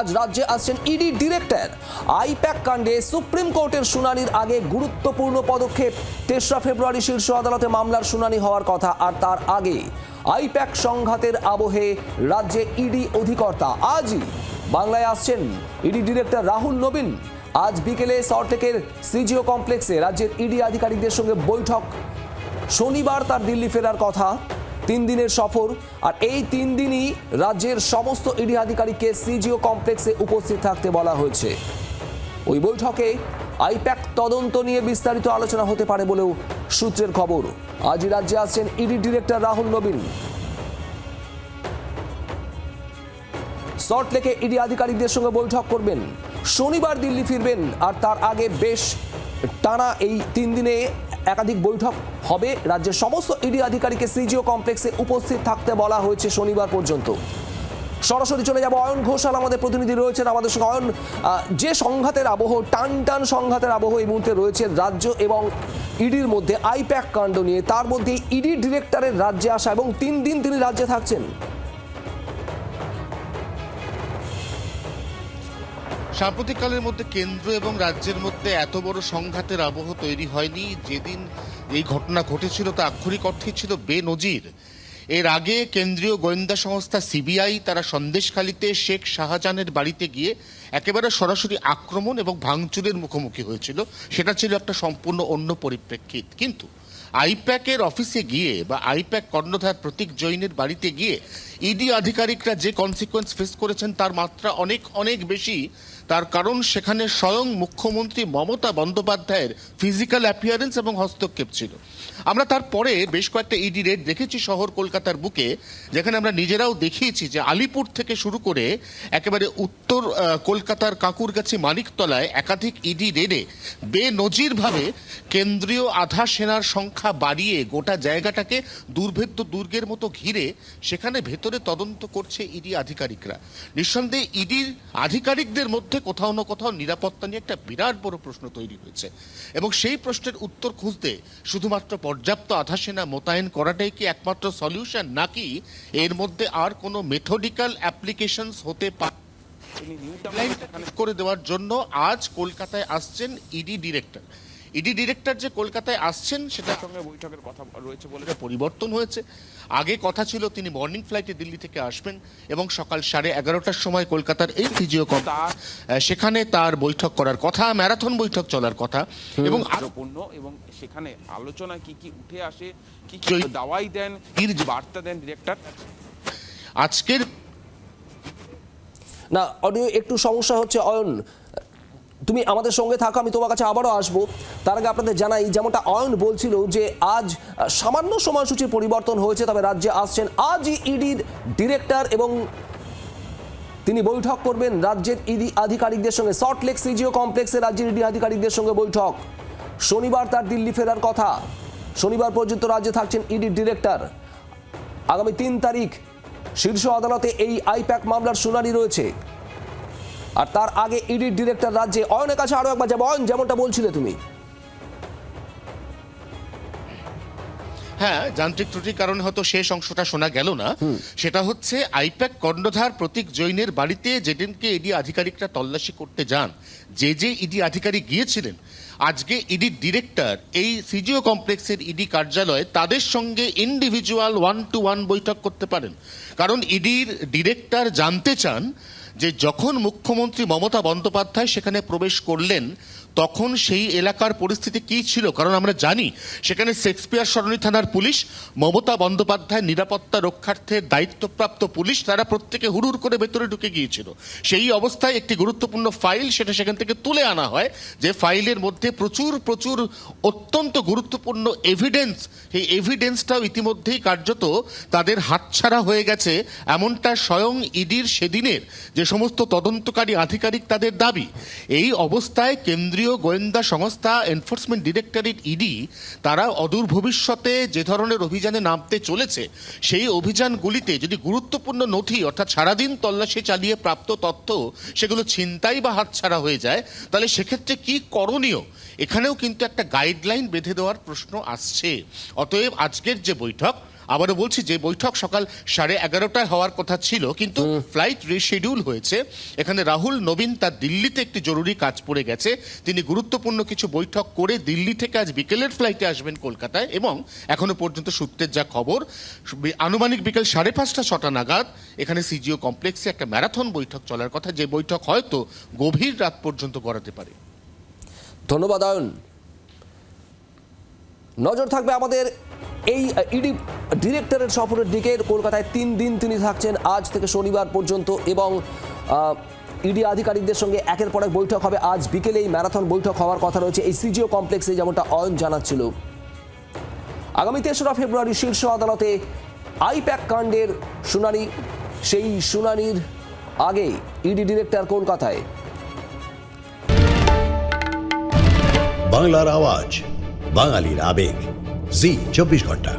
আজ রাজ্যে আসছেন ইডি ডিরেক্টর। আইপ্যাক কাণ্ডে সুপ্রিম কোর্টের শুনানির আগে গুরুত্বপূর্ণ পদক্ষেপ। তেসরা ফেব্রুয়ারি শীর্ষ আদালতে মামলার শুনানি হওয়ার কথা আর তার আগে। আইপ্যাক সংঘাতের আবহে রাজ্যে ইডি অধিকর্তা আজই বাংলায় আসছেন ইডি ডিরেক্টর রাহুল নবীন। আজ বিকেলে সল্টলেকের সিজিও কমপ্লেক্সে রাজ্যের ইডি আধিকারিকদের সঙ্গে বৈঠক। শনিবার তার দিল্লি ফেরার কথা। তিন দিনের সফর, আর এই তিন দিনই রাজ্যের সমস্ত ইডি আধিকারিককে সিজিও কমপ্লেক্সে উপস্থিত থাকতে বলা হয়েছে। ওই বৈঠকে আইপ্যাক তদন্ত নিয়ে বিস্তারিত আলোচনা হতে পারে বলেও সূত্রের খবর। আজই রাজ্যে আসছেন ইডি ডিরেক্টর রাহুল নবীন। সল্টলেকে ইডি আধিকারিকদের সঙ্গে বৈঠক করবেন। শনিবার দিল্লি ফিরবেন, আর তার আগে বেশ টানা এই তিন দিনে একাধিক বৈঠক হবে। রাজ্যের সমস্ত ইডি আধিকারিককে সিজিও কমপ্লেক্সে উপস্থিত থাকতে বলা হয়েছে শনিবার পর্যন্ত। সরাসরি চলে যাব অয়ন ঘোষাল, আমাদের প্রতিনিধি রয়েছেন আমাদের সঙ্গে। অয়ন যে সংঘাতের আবহ টান টান সংঘাতের আবহ এই মুহূর্তে রয়েছে রাজ্য এবং ইডির মধ্যে, আইপ্যাক কাণ্ড নিয়ে। তার মধ্যে ইডি ডিরেক্টরের রাজ্যে আসা এবং তিন দিন তিনি রাজ্যে থাকছেন। সাম্প্রতিককালের মধ্যে কেন্দ্র এবং রাজ্যের মধ্যে এত বড় সংঘাতের আবহ তৈরি হয়নি। যেদিন এই ঘটনা ঘটেছিল তা আক্ষরিক অর্থে ছিল বেনজির। এর আগে কেন্দ্রীয় গোয়েন্দা সংস্থা সিবিআই তারা সন্দেশখালিতে শেখ শাহজাহানের বাড়িতে গিয়ে একেবারে সরাসরি আক্রমণ এবং ভাঙচুরের মুখোমুখি হয়েছিল। সেটা ছিল একটা সম্পূর্ণ অন্য পরিপ্রেক্ষিত। কিন্তু আইপ্যাকের অফিসে গিয়ে বা আইপ্যাক কর্ণধার প্রতীক জৈনের বাড়িতে গিয়ে ইডি আধিকারিকরা যে কনসিকোয়েন্স ফেস করেছেন তার মাত্রা অনেক অনেক বেশি। তার কারণ সেখানে স্বয়ং মুখ্যমন্ত্রী মমতা বন্দ্যোপাধ্যায়ের ফিজিক্যাল অ্যাপিয়ারেন্স এবং হস্তক্ষেপ ছিল। আমরা তারপরে বেশ কয়েকটা ইডি রেড দেখেছি শহর কলকাতার বুকে, যেখানে আমরা নিজেরাও দেখিয়েছি যে আলিপুর থেকে শুরু করে একেবারে উত্তর কলকাতার কাকুরগাছি মানিকতলায় একাধিক ইডি রেডে বেনজিরভাবে কেন্দ্রীয় আধা সেনার সংখ্যা বাড়িয়ে গোটা জায়গাটাকে দুর্ভেদ্য দুর্গের মতো ঘিরে সেখানে ভেতরে তদন্ত করছে ইডি আধিকারিকরা। নিঃসন্দেহে ইডির আধিকারিকদের মধ্যে কোথাও না কোথাও নিরাপত্তা নিয়ে একটা বিরাট বড় প্রশ্ন তৈরি হয়েছে। এবং সেই প্রশ্নের উত্তর খুঁজতে শুধুমাত্র পর্যাপ্ত আধা সেনা মোতায়েন করাটাই কি একমাত্র সলিউশন? নাকি এর মধ্যে আর কোনো মেথডিক্যাল অ্যাপ্লিকেশনস হতে পারে করে দেওয়ার জন্য আজ কলকাতায় আসছেন ইডি ডিরেক্টর ইডি ডিরেক্টর যে কলকাতায় আসছেন সেটার সঙ্গে বৈঠকের কথা রয়েছে বলে এটা পরিবর্তন হয়েছে। আগে কথা ছিল তিনি মর্নিং ফ্লাইটে দিল্লি থেকে আসবেন এবং সকাল সাড়ে এগারোটার সময় কলকাতার এই ফিজিও সেখানে তার বৈঠক করার কথা ম্যারাথন বৈঠক চলার কথা এবং আরও গুরুত্বপূর্ণ এবং সেখানে আলোচনায় কি কি উঠে আসে কি কি দাওয়াই দেন বার্তা দেন ডিরেক্টর আজকের না অডিও একটু সমস্যা হচ্ছে অয়ন। তুমি আমাদের সঙ্গে থাকো, আমি তোমার কাছে আবারও আসব। তার আগে আপনাদের জানাই, যেমনটা অয়ন বলছিল যে আজ সামান্য সময়সূচির পরিবর্তন হয়েছে, তবে রাজ্যে আসছেন আজই ইডির ডিরেক্টর এবং তিনি বৈঠক করবেন রাজ্যের ইডি আধিকারিকদের সঙ্গে। সল্টলেক সিজিও কমপ্লেক্সে রাজ্যের ইডি আধিকারিকদের সঙ্গে বৈঠক। শনিবার তার দিল্লি ফেরার কথা। শনিবার পর্যন্ত রাজ্যে থাকছেন ইডির ডিরেক্টর। আগামী তিন তারিখ শীর্ষ আদালতে এই আইপ্যাক মামলার শুনানি রয়েছে। আর তার আগে ইডির ডিরেক্টর রাজ্যে অয়নের কাছে আরও একবার যাব। অয়ন যেমনটা বলছিলে তুমি। হ্যাঁ যান্ত্রিক ত্রুটির কারণে হয়তো শেষ অংশটা শোনা গেল না। সেটা হচ্ছে আইপ্যাক কর্ণধার প্রতীক জৈনের বাড়িতে যেদিনকে ইডি আধিকারিকরা তল্লাশি করতে যান যে যে ইডি আধিকারিক গিয়েছিলেন আজকে ইডির ডিরেক্টর এই সিজিও কমপ্লেক্সের ইডি কার্যালয়ে তাদের সঙ্গে ইন্ডিভিজুয়াল ওয়ান টু ওয়ান বৈঠক করতে পারেন। কারণ ইডির ডিরেক্টর জানতে চান যে যখন মুখ্যমন্ত্রী মমতা বন্দ্যোপাধ্যায় সেখানে প্রবেশ করলেন তখন সেই এলাকার পরিস্থিতি কি ছিল? কারণ আমরা জানি, সেখানে শেক্সপিয়ার সরণি থানার পুলিশ, মমতা বন্দ্যোপাধ্যায় নিরাপত্তা রক্ষার্থে দায়িত্বপ্রাপ্ত পুলিশ, তারা প্রত্যেকে হুড়ুর করে ভেতরে ঢুকে গিয়েছিল। সেই অবস্থায় একটি গুরুত্বপূর্ণ ফাইল সেটা সেখান থেকে তুলে আনা হয়, যে ফাইলের মধ্যে প্রচুর প্রচুর অত্যন্ত গুরুত্বপূর্ণ এভিডেন্স সেই এভিডেন্সটাও ইতিমধ্যেই কার্যত তাদের হাতছাড়া হয়ে গেছে, এমনটা স্বয়ং ইডির সেদিনের যে সমস্ত তদন্তকারী আধিকারিক তাদের দাবি। এই অবস্থায় কেন্দ্রীয় গোয়েন্দা সংস্থা এনফোর্সমেন্ট ডিরেক্টরেট ইডি, তারা অদূর ভবিষ্যতে যে ধরনের অভিযানে নামতে চলেছে, সেই অভিযানগুলিতে যদি গুরুত্বপূর্ণ নথি, অর্থাৎ সারাদিন তল্লাশি চালিয়ে প্রাপ্ত তথ্য, সেগুলো ছিনতাই বা হাতছাড়া হয়ে যায়, তাহলে সেক্ষেত্রে কি করণীয়? এখানেও কিন্তু একটা গাইডলাইন বেঁধে দেওয়ার প্রশ্ন আসছে। অতএব আজকের যে বৈঠক আবারও বলছি যে বৈঠক সকাল সাড়ে এগারোটায় হওয়ার কথা ছিল কিন্তু ফ্লাইট রিশিডিউল হয়েছে। এখানে রাহুল নবীন তার দিল্লিতে একটি জরুরি কাজ পড়ে গেছে। তিনি গুরুত্বপূর্ণ কিছু বৈঠক করে দিল্লি থেকে আজ বিকেলের ফ্লাইটে আসবেন কলকাতায় এবং এখনও পর্যন্ত সূত্রের যা খবর আনুমানিক বিকেল সাড়ে পাঁচটা ছটা নাগাদ এখানে সিজিও কমপ্লেক্সে একটা ম্যারাথন বৈঠক চলার কথা। যে বৈঠক হয়তো গভীর রাত পর্যন্ত গড়াতে পারে। ধন্যবাদ আয়ন। নজর থাকবে আমাদের এই ইডি ডিরেক্টরের সফরের দিকে কলকাতায় তিন দিন তিনি থাকছেন। আজ থেকে শনিবার পর্যন্ত এবং ইডি আধিকারিকদের সঙ্গে একের পর এক বৈঠক হবে। আজ বিকেলে এই ম্যারাথন বৈঠক হওয়ার কথা রয়েছে এই সিজিও কমপ্লেক্সে, যেমনটা অয়ন জানাচ্ছিল। আগামী তেসরা ফেব্রুয়ারি শীর্ষ আদালতে আইপ্যাক কাণ্ডের শুনানি, সেই শুনানির আগে ইডি ডিরেক্টর কলকাতায়। বাংলার আওয়াজ, বাঙালির আবেগ। জি, চব্বিশ ঘণ্টা।